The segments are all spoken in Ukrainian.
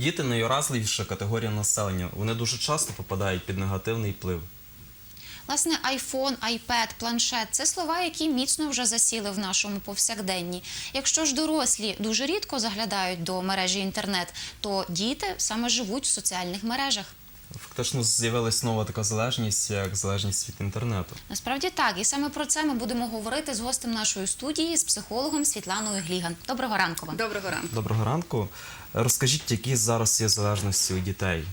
Діти найуразливіша категорія населення. Вони дуже часто попадають під негативний вплив. Власне, айфон, айпед, планшет це слова, які міцно вже засіли в нашому повсякденні. Якщо ж дорослі дуже рідко заглядають до мережі інтернет, то діти саме живуть в соціальних мережах. Фактично з'явилась нова така залежність, як залежність від інтернету. Насправді так, і саме про це ми будемо говорити з гостем нашої студії, з психологом Світланою Гліган. Доброго ранку вам. Доброго ранку. Доброго ранку. Розкажіть, які зараз є залежності у дітей?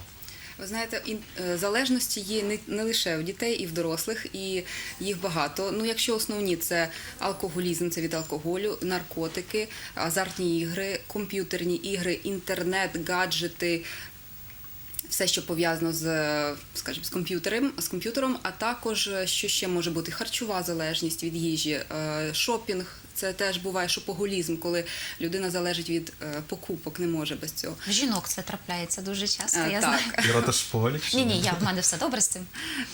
Ви знаєте, е, залежності є не, не лише у дітей, і в дорослих, і їх багато. Ну, якщо основні це алкоголізм, це від алкоголю, наркотики, азартні ігри, комп'ютерні ігри, інтернет, гаджети. Все, що пов'язано з, скажімо, з комп'ютером, з комп'ютером, а також е, що ще може бути харчова залежність від їжі, е, шопінг. Це теж буває шопоголізм, коли людина залежить від е, покупок, не може без цього. В жінок це трапляється дуже часто. Я так. знаю. Іра, ти? Ні, ні, я в мене все добре з цим.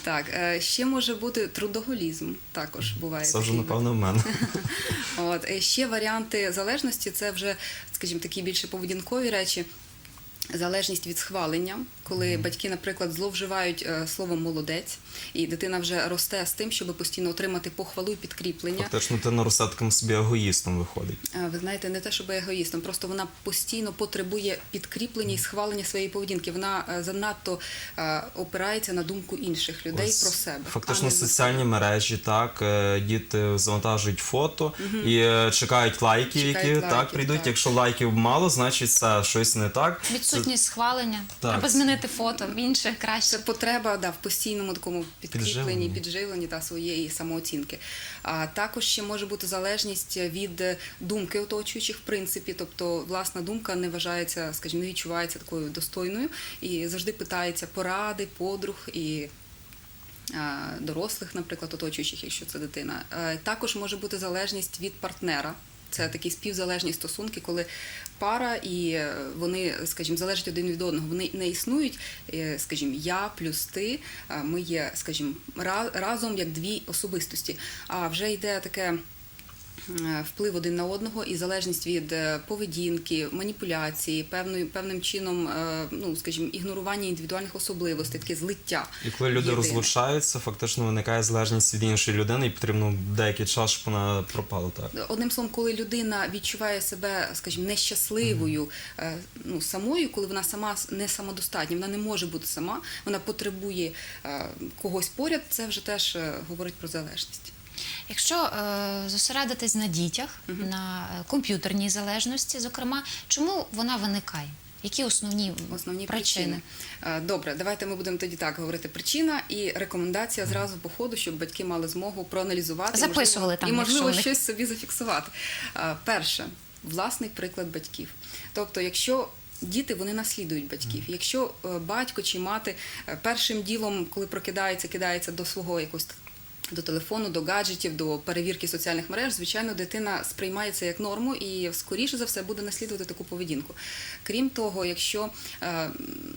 Так, ще може бути трудоголізм, також буває. Це вже, напевно, в мене. От ще варіанти залежності це вже, скажімо, такі більше поведінкові речі. Залежність від схвалення, коли батьки, наприклад, зловживають е, словом молодець, і дитина вже росте з тим, щоб постійно отримати похвалу і підкріплення. Фактично, ти наросте таким собі егоїстом виходить. Е, Ви знаєте, не те, щоб егоїстом, просто вона постійно потребує підкріплення і схвалення своєї поведінки. Вона е, занадто е, опирається на думку інших людей Ось про себе. Фактично, соціальні мережі, так, е, діти завантажують фото і е, чекають лайків, Чекають які так прийдуть. так. Якщо лайків мало, значить це щось не так. Відсутність схвалення. Так. Треба змінити фото в інше Це потреба да, в постійному такому підкріпленні, Підживленні. та своєї самооцінки. А також ще може бути залежність від думки оточуючих, в принципі. Тобто, власна думка не вважається, скажімо, не відчувається такою достойною і завжди питається поради, подруг і. Дорослих, наприклад, оточуючих, якщо це дитина. Е, Також може бути залежність від партнера. Це такі співзалежні стосунки, коли пара і е, вони, скажімо, залежать один від одного. Вони не існують, е, скажімо, я плюс ти. Ми є, скажімо, ра- разом як дві особистості. А вже йде таке. Е, Вплив один на одного і залежність від е, поведінки, маніпуляції, певною певним чином, е, ну скажімо, ігнорування індивідуальних особливостей, таке злиття. І коли люди єдине. розлучаються, фактично виникає залежність від іншої людини, і потрібно деякий час, щоб вона пропала. Так Одним словом, коли людина відчуває себе, скажімо, нещасливою е, ну, самою, коли вона сама не самодостатня, вона не може бути сама, вона потребує когось поряд, це вже теж говорить про залежність. Якщо е, зосередитись на дітях, на е, комп'ютерній залежності, зокрема, чому вона виникає? Які основні, Основні причини? причини. Е, Добре, давайте ми будемо тоді так говорити. Причина і рекомендація зразу по ходу, щоб батьки мали змогу проаналізувати і, можливо, там, і можливо щось собі зафіксувати. Е, Перше, власний приклад батьків. Тобто, якщо Діти вони наслідують батьків. Якщо батько чи мати першим ділом, коли прокидається, кидається до свого якогось до телефону, до гаджетів, до перевірки соціальних мереж, звичайно, дитина сприймає це як норму і скоріше за все буде наслідувати таку поведінку. Крім того, якщо е,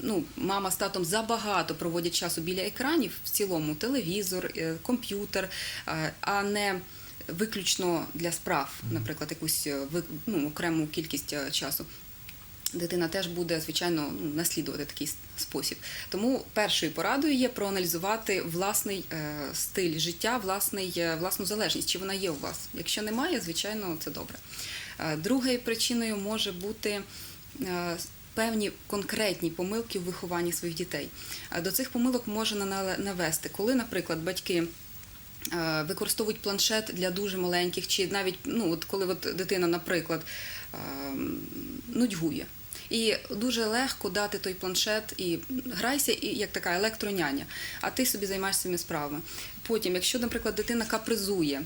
ну, мама з татом забагато проводять часу біля екранів, в цілому телевізор, е, комп'ютер, е, а не виключно для справ, наприклад, якусь ну, окрему кількість часу. Дитина теж буде, звичайно, ну, наслідувати такий спосіб. Тому першою порадою є проаналізувати власний е, стиль життя, власний, е, власну залежність, чи вона є у вас. Якщо немає, звичайно, це добре. Е, другою причиною може бути. Певні конкретні помилки в вихованні своїх дітей. До цих помилок можна навести, коли, наприклад, батьки використовують планшет для дуже маленьких, чи навіть ну, от коли от дитина, наприклад, нудьгує. І дуже легко дати той планшет і грайся, і як така електроняня, а ти собі займаєшся своїми справами. Потім, якщо, наприклад, дитина капризує,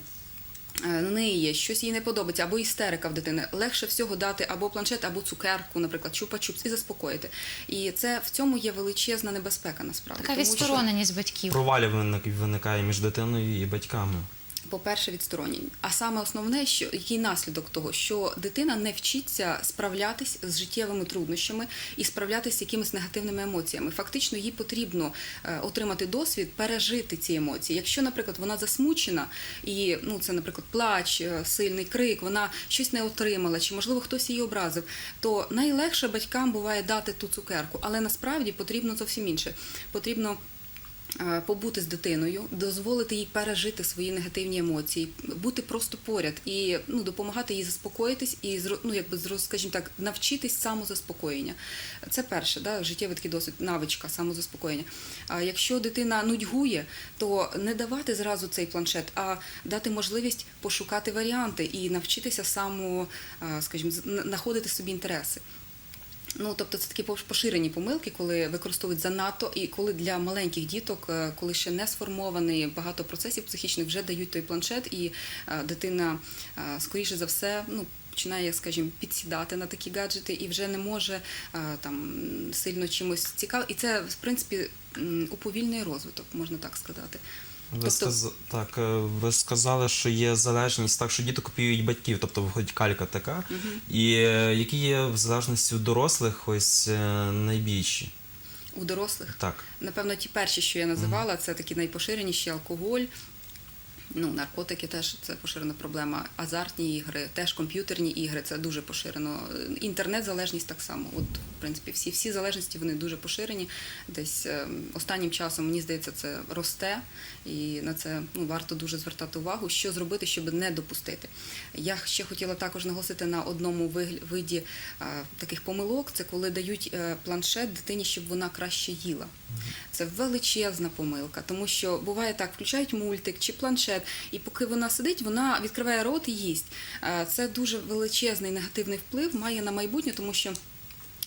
е, ниє, щось їй не подобається, або істерика в дитини, легше всього дати або планшет, або цукерку, наприклад, чупа-чупс, і заспокоїти. І це в цьому є величезна небезпека насправді. Така тому що- відстороненість батьків. провалів виник- виникає між дитиною і батьками. По-перше, відсторонення. А саме основне, що який наслідок того, що дитина не вчиться справлятись з життєвими труднощами і справлятись з якимись негативними емоціями. Фактично, їй потрібно е, отримати досвід, пережити ці емоції. Якщо, наприклад, вона засмучена і ну це, наприклад, плач, е, сильний крик, вона щось не отримала, чи можливо хтось її образив, то найлегше батькам буває дати ту цукерку, але насправді потрібно зовсім інше. Потрібно побути з дитиною, дозволити їй пережити свої негативні емоції, бути просто поряд і ну, допомагати їй заспокоїтись і ну, якби, скажімо так, навчитись самозаспокоєння. Це перше, да, життєвий такий досвід, навичка самозаспокоєння. А якщо дитина нудьгує, то не давати зразу цей планшет, а дати можливість пошукати варіанти і навчитися само, е, скажімо, знаходити собі інтереси. Ну, тобто це такі поширені помилки, коли використовують занадто, і коли для маленьких діток, е, коли ще не сформований багато процесів психічних, вже дають той планшет, і е, дитина, е, скоріше за все, ну. Починає, скажімо, підсідати на такі гаджети і вже не може там сильно чимось цікаво. І це, в принципі, м, уповільнює розвиток, можна так сказати. Ви, Тобто- сказ... так, е, ви сказали, що є залежність, так що діти копіюють батьків, тобто виходить калька така. І е, які є в залежності у дорослих ось е, найбільші? У дорослих Так. Напевно, ті перші, що я називала, це такі найпоширеніші алкоголь. Ну, наркотики теж це поширена проблема. Азартні ігри, теж комп'ютерні ігри, це дуже поширено. Інтернет-залежність так само. От, в принципі, всі, всі залежності вони дуже поширені. Десь е, останнім часом, мені здається, це росте, і на це ну, варто дуже звертати увагу, що зробити, щоб не допустити. Я ще хотіла також наголосити на одному виді е, таких помилок: це коли дають е, планшет дитині, щоб вона краще їла. Це величезна помилка, тому що буває так, включають мультик чи планшет, і поки вона сидить, вона відкриває рот і їсть. Е, Це дуже величезний негативний вплив має на майбутнє, тому що.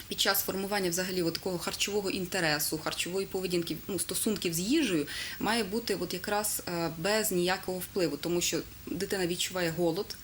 Під час формування взагалі от такого харчового інтересу, харчової поведінки, ну, стосунків з їжею має бути от якраз е, без ніякого впливу, тому що дитина відчуває голод,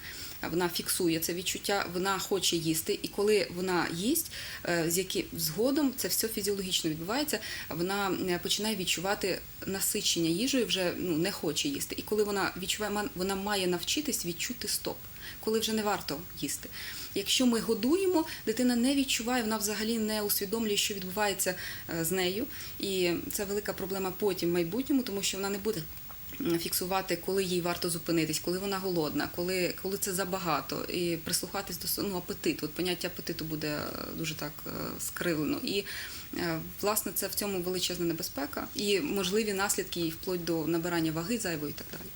вона фіксує це відчуття, вона хоче їсти, і коли вона їсть, е, з які згодом це все фізіологічно відбувається, вона е, починає відчувати насичення їжею, вже ну, не хоче їсти. І коли вона відчуває, вона має навчитись відчути стоп, коли вже не варто їсти. Якщо ми годуємо, дитина не відчуває, вона взагалі не усвідомлює, що відбувається е, з нею. І це велика проблема потім в майбутньому, тому що вона не буде фіксувати, коли їй варто зупинитись, коли вона голодна, коли, коли це забагато, і прислухатись до ну, апетиту. От поняття апетиту буде е, дуже так е, скривлено. І е, власне це в цьому величезна небезпека і можливі наслідки і вплоть до набирання ваги зайвої і так далі.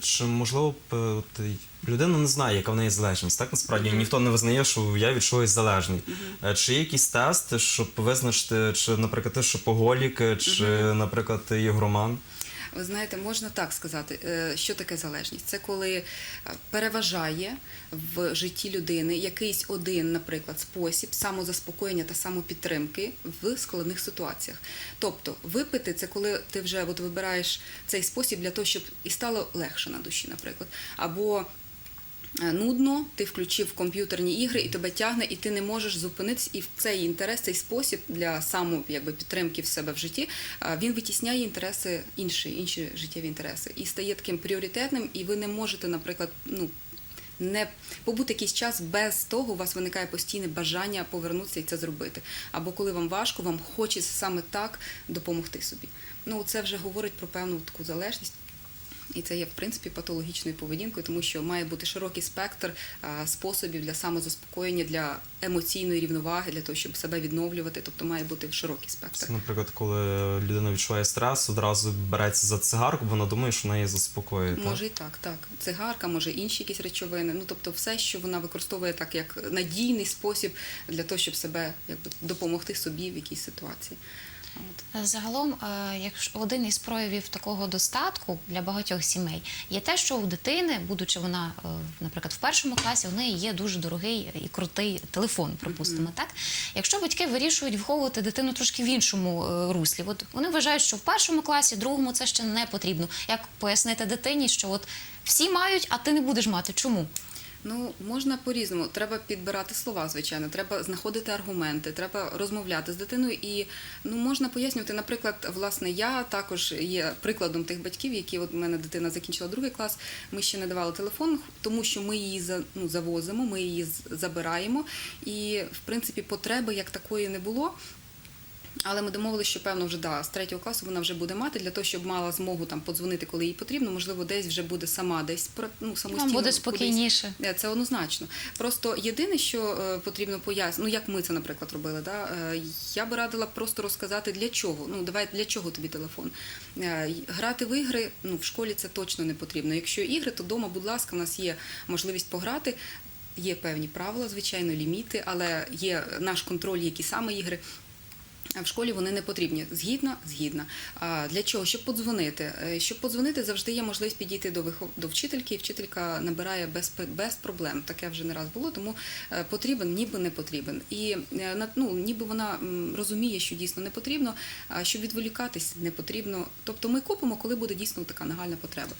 Чи можливо б, от, людина не знає, яка в неї залежність, так насправді ніхто не визнає, що я від чогось залежний. Е, Чи є якісь тести, щоб визначити, чи, наприклад, ти шопоголік, чи, наприклад, ти ігроман? Ви знаєте, можна так сказати, Е, що таке залежність? Це коли е, переважає в житті людини якийсь один, наприклад, спосіб самозаспокоєння та самопідтримки в складних ситуаціях. Тобто, випити це коли ти вже от вибираєш цей спосіб для того, щоб і стало легше на душі, наприклад, або Нудно, ти включив комп'ютерні ігри і тебе тягне, і ти не можеш зупинитись. І цей інтерес, цей спосіб для саму якби підтримки в себе в житті, е, він витісняє інтереси інші, інші життєві інтереси і стає таким пріоритетним. І ви не можете, наприклад, ну. Не побути якийсь час без того, у вас виникає постійне бажання повернутися і це зробити. Або коли вам важко, вам хочеться саме так допомогти собі. Ну це вже говорить про певну таку залежність. І це є в принципі патологічною поведінкою, тому що має бути широкий спектр способів для самозаспокоєння, для емоційної рівноваги, для того, щоб себе відновлювати. Тобто має бути широкий спектр. Це, наприклад, коли людина відчуває стрес, одразу береться за цигарку, бо вона думає, що вона її заспокоює. так? Може і так, так. Цигарка, може інші якісь речовини. Ну тобто, все, що вона використовує так як надійний спосіб для того, щоб себе якби допомогти собі в якійсь ситуації. От. Загалом, е, якщо один із проявів такого достатку для багатьох сімей є те, що у дитини, будучи вона, е, наприклад, в першому класі, у неї є дуже дорогий і крутий телефон, припустимо, так. Якщо батьки вирішують виховувати дитину трошки в іншому е, руслі, от вони вважають, що в першому класі, другому це ще не потрібно. Як пояснити дитині, що от всі мають, а ти не будеш мати? Чому? Ну, можна по-різному. Треба підбирати слова, звичайно. Треба знаходити аргументи, треба розмовляти з дитиною. І ну можна пояснювати. Наприклад, власне, я також є прикладом тих батьків, які от у мене дитина закінчила другий клас. Ми ще не давали телефон, тому що ми її за- ну, завозимо, ми її забираємо. І в принципі потреби як такої не було. Але ми домовилися, що певно вже да, з третього класу вона вже буде мати для того, щоб мала змогу там подзвонити, коли їй потрібно. Можливо, десь вже буде сама, десь ну, самостійно. Вам буде спокійніше. Е, Це однозначно. Просто єдине, що е, потрібно пояснити, ну як ми це, наприклад, робили, да? е, я би радила просто розказати для чого. Ну давай для чого тобі телефон. Грати в ігри ну, в школі це точно не потрібно. Якщо ігри, то вдома, будь ласка, у нас є можливість пограти. Є певні правила, звичайно, ліміти, але є наш контроль, які саме ігри. В школі вони не потрібні. Згідна, згідна. А для чого? Щоб подзвонити. Е, Щоб подзвонити, завжди є можливість підійти до вихов... до вчительки, і вчителька набирає без, без проблем. Таке вже не раз було, тому е, потрібен, ніби не потрібен. І е, ну, ніби вона розуміє, що дійсно не потрібно, а щоб відволікатись не потрібно. Тобто ми купимо, коли буде дійсно така нагальна потреба.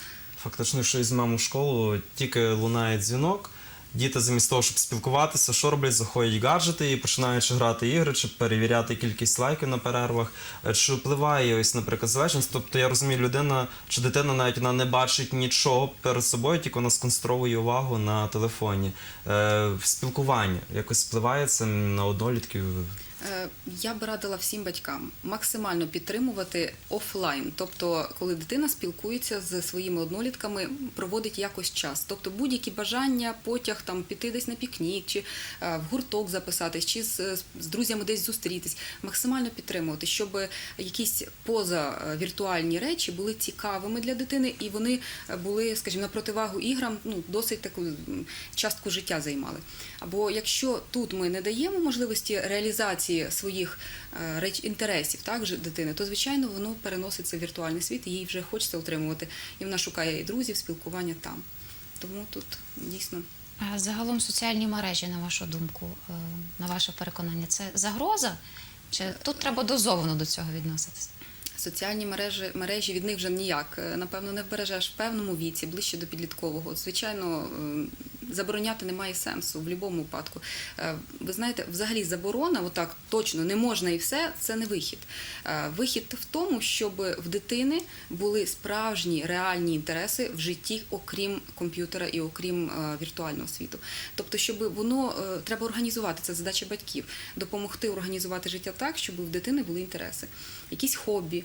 Фактично, що візьмемо в школу, тільки лунає дзвінок. Діти замість того, щоб спілкуватися, що роблять, заходять гаджети і починають грати ігри, чи перевіряти кількість лайків на перервах. Е, Чи впливає ось, наприклад, залежність? Тобто я розумію, людина чи дитина навіть вона не бачить нічого перед собою, тільки вона сконцентровує увагу на телефоні. Е, спілкування якось впливає це на однолітків. Е, Я би радила всім батькам максимально підтримувати офлайн, тобто, коли дитина спілкується з своїми однолітками, проводить якось час. Тобто будь-які бажання, потяг там піти десь на пікнік, чи е, в гурток записатись, чи з, з друзями десь зустрітись, максимально підтримувати, щоб якісь поза е, віртуальні речі були цікавими для дитини, і вони були, скажімо, на противагу іграм, ну досить таку частку життя займали. Або якщо тут ми не даємо можливості реалізації своїх е, реч інтересів так дитини, то звичайно воно переноситься в віртуальний світ, і їй вже хочеться отримувати, і вона шукає і друзів, спілкування там. Тому тут дійсно А загалом соціальні мережі, на вашу думку, е, на ваше переконання, це загроза? Чи тут треба дозовано до цього відноситися? Соціальні мережі, мережі від них вже ніяк, е, напевно, не вбережеш в певному віці, ближче до підліткового. Звичайно, забороняти немає сенсу в будь-якому випадку. Е, Ви знаєте, взагалі заборона, отак точно не можна і все, це не вихід. Е, Вихід в тому, щоб в дитини були справжні реальні інтереси в житті, окрім комп'ютера і окрім е, віртуального світу. Тобто, щоб воно треба організувати, це задача батьків, допомогти організувати життя так, щоб в дитини були інтереси, якісь хобі.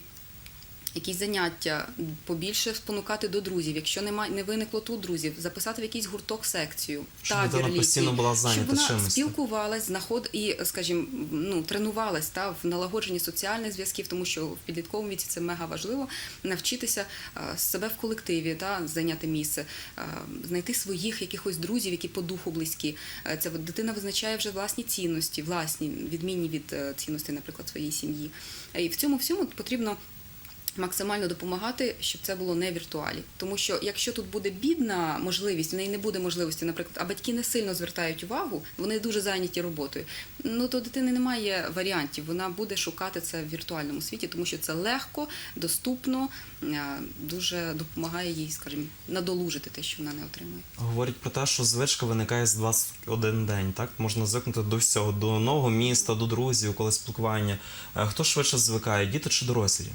Якісь заняття побільше спонукати до друзів. Якщо немає не виникло тут друзів, записати в якийсь гурток секцію, Щоб табір літній, постійно була зайнята щоб вона чимось. спілкувалась, знаход і, скажімо, ну тренувалась та в налагодженні соціальних зв'язків, тому що в підлітковому віці це мега важливо навчитися е, себе в колективі, та зайняти місце, е, знайти своїх якихось друзів, які по духу близькі. Е, Це от дитина визначає вже власні цінності, власні відмінні від е, цінностей, наприклад, своєї сім'ї. І в цьому всьому потрібно максимально допомагати, щоб це було не віртуалі. Тому що якщо тут буде бідна можливість, в неї не буде можливості, наприклад, а батьки не сильно звертають увагу, вони дуже зайняті роботою. Ну то дитини немає варіантів. Вона буде шукати це в віртуальному світі, тому що це легко, доступно, е, дуже допомагає їй, скажімо, надолужити те, що вона не отримує. Говорять про те, що звичка виникає з 21 день. Так можна звикнути до всього, до нового міста, до друзів, коли спілкування. Е, Хто швидше звикає, діти чи дорослі?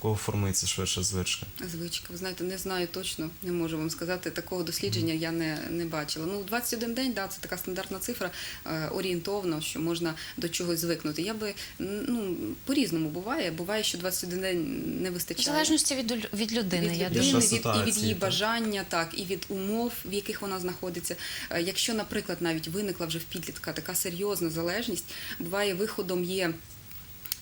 У Кого формується швидше звичка? Звичка, ви знаєте, не знаю точно, не можу вам сказати. Такого дослідження я не, не бачила. Ну, 21 день, да, це така стандартна цифра, е, орієнтовно, що можна до чогось звикнути. Я би ну по-різному буває. Буває, що 21 день не В вистачає. залежності від, лю- від людини, від я людини, думаю. Від, і від ситуації, її так. бажання, так, і від умов, в яких вона знаходиться. Е, Якщо, наприклад, навіть виникла вже в підлітка така серйозна залежність, буває виходом є.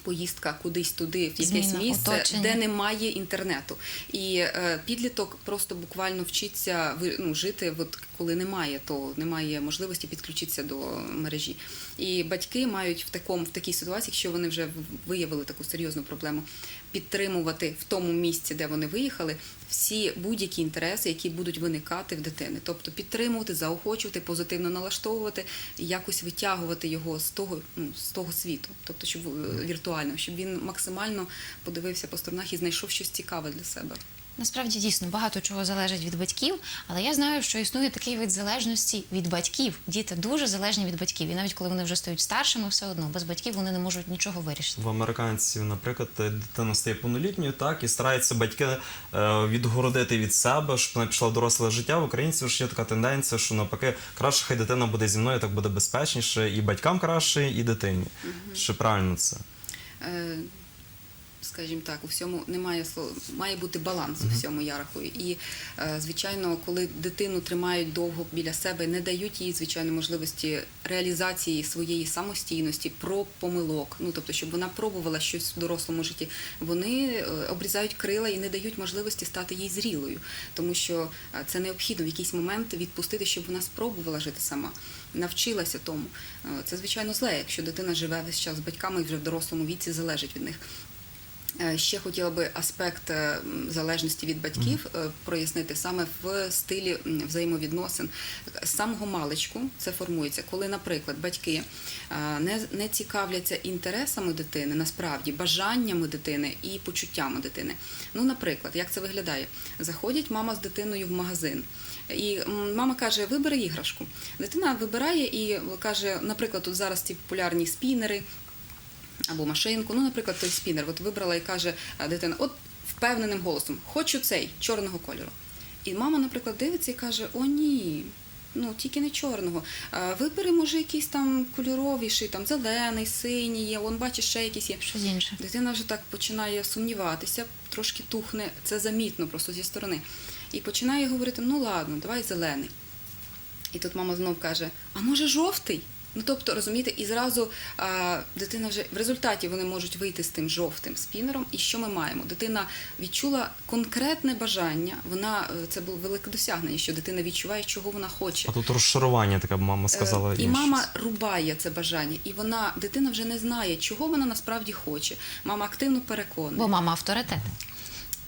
Поїздка кудись туди, в якесь Зміна місце, оточення. де немає інтернету, і е, підліток просто буквально вчиться ну, жити, от коли немає, то немає можливості підключитися до мережі. І батьки мають в такому в такій ситуації, якщо вони вже виявили таку серйозну проблему, підтримувати в тому місці, де вони виїхали, всі будь-які інтереси, які будуть виникати в дитини. Тобто підтримувати, заохочувати, позитивно налаштовувати, якось витягувати його з того, ну, з того світу, тобто щоб е, віртуально, щоб він максимально подивився по сторонах і знайшов щось цікаве для себе. Насправді дійсно багато чого залежить від батьків, але я знаю, що існує такий вид залежності від батьків. Діти дуже залежні від батьків, і навіть коли вони вже стають старшими, все одно без батьків вони не можуть нічого вирішити. В американців, наприклад, дитина стає повнолітньою, так, і стараються батьки е, відгородити від себе, щоб вона пішла в доросле життя. В українців ж є така тенденція, що навпаки, краще хай дитина буде зі мною, так буде безпечніше, і батькам краще, і дитині. Чи правильно це? Скажімо так, у всьому немає слова, має бути баланс у всьому, я рахую. І, е, звичайно, коли дитину тримають довго біля себе, не дають їй, звичайно, можливості реалізації своєї самостійності, про помилок, ну тобто, щоб вона пробувала щось в дорослому житті, вони е, обрізають крила і не дають можливості стати їй зрілою, тому що е, це необхідно в якийсь момент відпустити, щоб вона спробувала жити сама, навчилася тому. Це звичайно зле, якщо дитина живе весь час з батьками і вже в дорослому віці залежить від них. Е, Ще хотіла би аспект е, залежності від батьків е, прояснити саме в стилі взаємовідносин. З самого маличку це формується, коли, наприклад, батьки не, не цікавляться інтересами дитини, насправді бажаннями дитини і почуттями дитини. Ну, наприклад, як це виглядає? Заходять мама з дитиною в магазин. І мама каже: вибери іграшку. Дитина вибирає і каже, наприклад, тут зараз ці популярні спінери, або машинку. Ну, наприклад, той спінер, от вибрала і каже дитина, от впевненим голосом, хочу цей чорного кольору. І мама, наприклад, дивиться і каже: О, ні. Ну, тільки не чорного. А, Вибери, може, якийсь там кольоровіший, там зелений, синій є, он бачиш, ще якийсь є. Щось інше. Дитина вже так починає сумніватися, трошки тухне, це замітно просто зі сторони. І починає говорити: ну ладно, давай зелений. І тут мама знов каже: а може жовтий? Ну тобто, розумієте, і зразу а, дитина вже в результаті вони можуть вийти з тим жовтим спінером. І що ми маємо? Дитина відчула конкретне бажання. Вона е, це було велике досягнення, що дитина відчуває, чого вона хоче. А тут розшарування, така мама сказала. Е, І інше. мама рубає це бажання, і вона дитина вже не знає, чого вона насправді хоче. Мама активно переконує. Бо мама авторитет.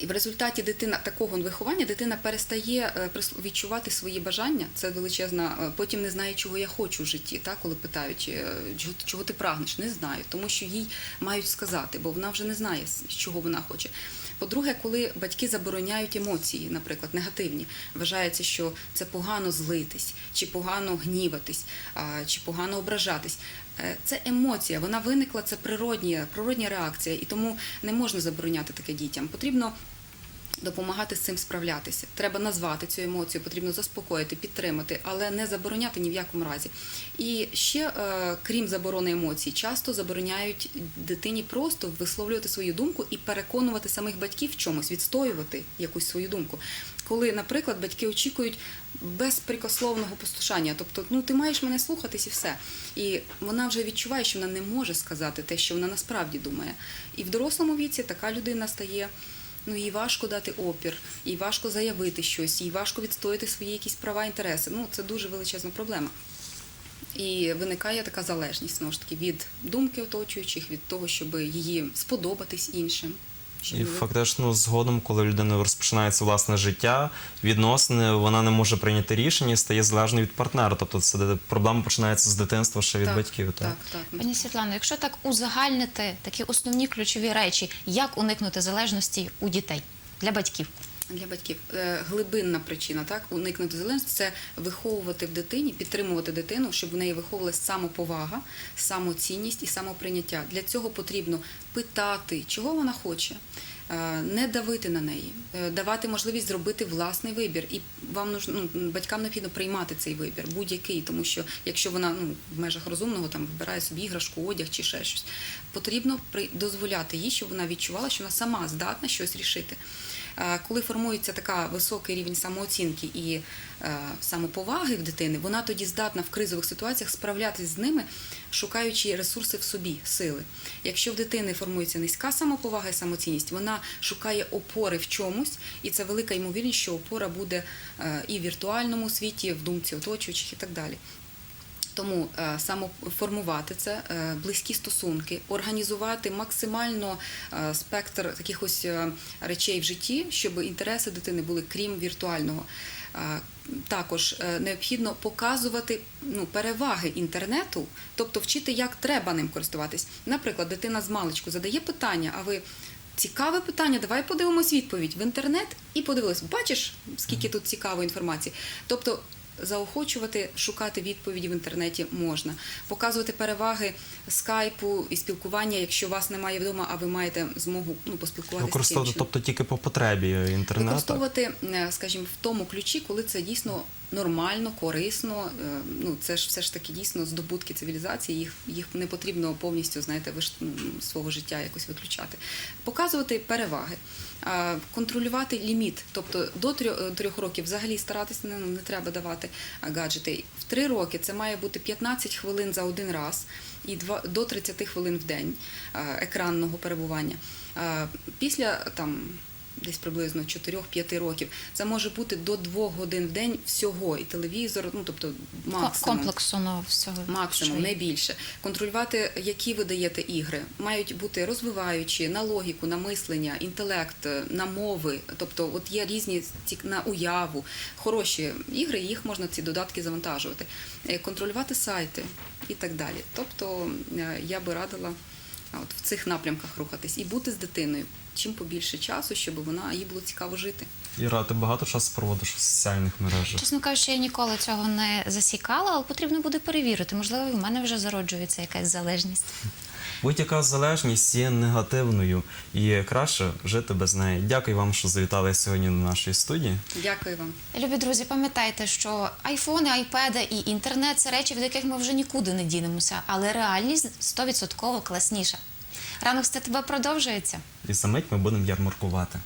І в результаті дитина такого виховання дитина перестає е, відчувати свої бажання. Це величезна. е, Потім не знає, чого я хочу в житті. Так, коли питають, е, чого, ти прагнеш, не знаю, тому що їй мають сказати, бо вона вже не знає, с- чого вона хоче. По-друге, коли батьки забороняють емоції, наприклад, негативні, вважається, що це погано злитись, чи погано гніватись, чи погано ображатись. Е, Це емоція, вона виникла, це природня, природня реакція, і тому не можна забороняти таке дітям. Потрібно допомагати з цим справлятися. Треба назвати цю емоцію, потрібно заспокоїти, підтримати, але не забороняти ні в якому разі. І ще, е, крім заборони емоцій, часто забороняють дитині просто висловлювати свою думку і переконувати самих батьків в чомусь, відстоювати якусь свою думку. Коли, наприклад, батьки очікують безпрекословного послушання, тобто, ну ти маєш мене слухатись і все. І вона вже відчуває, що вона не може сказати те, що вона насправді думає. І в дорослому віці така людина стає. Ну, їй важко дати опір, їй важко заявити щось, їй важко відстояти свої якісь права, інтереси. Ну, це дуже величезна проблема. І виникає така залежність знову ж таки від думки оточуючих, від того, щоб її сподобатись іншим. І фактично згодом, коли людина розпочинається власне життя, відносини, вона не може прийняти рішення і стає залежною від партнера. Тобто це проблема починається з дитинства ще від так, батьків. Так? Так, так. Пані Світлано, якщо так узагальнити такі основні ключові речі, як уникнути залежності у дітей для батьків? Для батьків Е, глибинна причина, так уникнути залежності – це виховувати в дитині, підтримувати дитину, щоб в неї виховувалась самоповага, самоцінність і самоприйняття. Для цього потрібно питати, чого вона хоче. е, Не давити на неї, е, давати можливість зробити власний вибір, і вам ну, батькам необхідно приймати цей вибір, будь-який, тому що якщо вона ну в межах розумного там вибирає собі іграшку, одяг чи ще щось, потрібно при дозволяти їй, щоб вона відчувала, що вона сама здатна щось рішити. Е, Коли формується така високий рівень самооцінки і е, самоповаги в дитини, вона тоді здатна в кризових ситуаціях справлятися з ними, шукаючи ресурси в собі, сили. Якщо в дитини формується низька самоповага і самоцінність, вона шукає опори в чомусь, і це велика ймовірність, що опора буде е, і в віртуальному світі, в думці оточуючих і так далі. Тому е, самоформувати це, е, близькі стосунки, організувати максимально е, спектр таких ось речей в житті, щоб інтереси дитини були крім віртуального. Також необхідно показувати ну, переваги інтернету, тобто вчити, як треба ним користуватись. Наприклад, дитина з маличку задає питання, а ви Цікаве питання. Давай подивимось відповідь в інтернет і подивились. Бачиш, скільки тут цікавої інформації. Тобто заохочувати, шукати відповіді в інтернеті можна, показувати переваги скайпу і спілкування, якщо вас немає вдома, а ви маєте змогу ну, поспілкуватися. Використовувати, тобто тільки по потребі інтернет. так? Використовувати, е, скажімо, в тому ключі, коли це дійсно нормально, корисно. е, Ну це ж все ж таки дійсно здобутки цивілізації. Їх їх не потрібно повністю, знаєте, виш, м, свого життя якось виключати. Показувати переваги, контролювати ліміт, тобто до трьох, е, років взагалі старатися не, не треба давати гаджети. В три роки це має бути 15 хвилин за один раз і до 30 хвилин в день екранного перебування. Після там десь приблизно 4-5 років. Це може бути до 2 годин в день всього, і телевізор, ну тобто максимум. Комплексу всього. Максимум, не більше. Контролювати, які ви даєте ігри, мають бути розвиваючі на логіку, на мислення, інтелект, на мови. Тобто, от є різні на уяву, хороші ігри, їх можна ці додатки завантажувати, Е, контролювати сайти і так далі. Тобто е, я би радила от в цих напрямках рухатись і бути з дитиною. Чим побільше часу, щоб вона їй було цікаво жити. Іра, ти багато часу проводиш у соціальних мережах. Чесно кажучи, я ніколи цього не засікала, але потрібно буде перевірити. Можливо, в мене вже зароджується якась залежність. Будь-яка залежність є негативною і краще жити без неї. Дякую вам, що завітали сьогодні до нашої студії. Дякую вам. Любі друзі, пам'ятайте, що айфони, айпеди і інтернет це речі, від яких ми вже нікуди не дінемося, але реальність 100% класніша. Ранок з тебе продовжується. І за мить ми будемо ярмаркувати.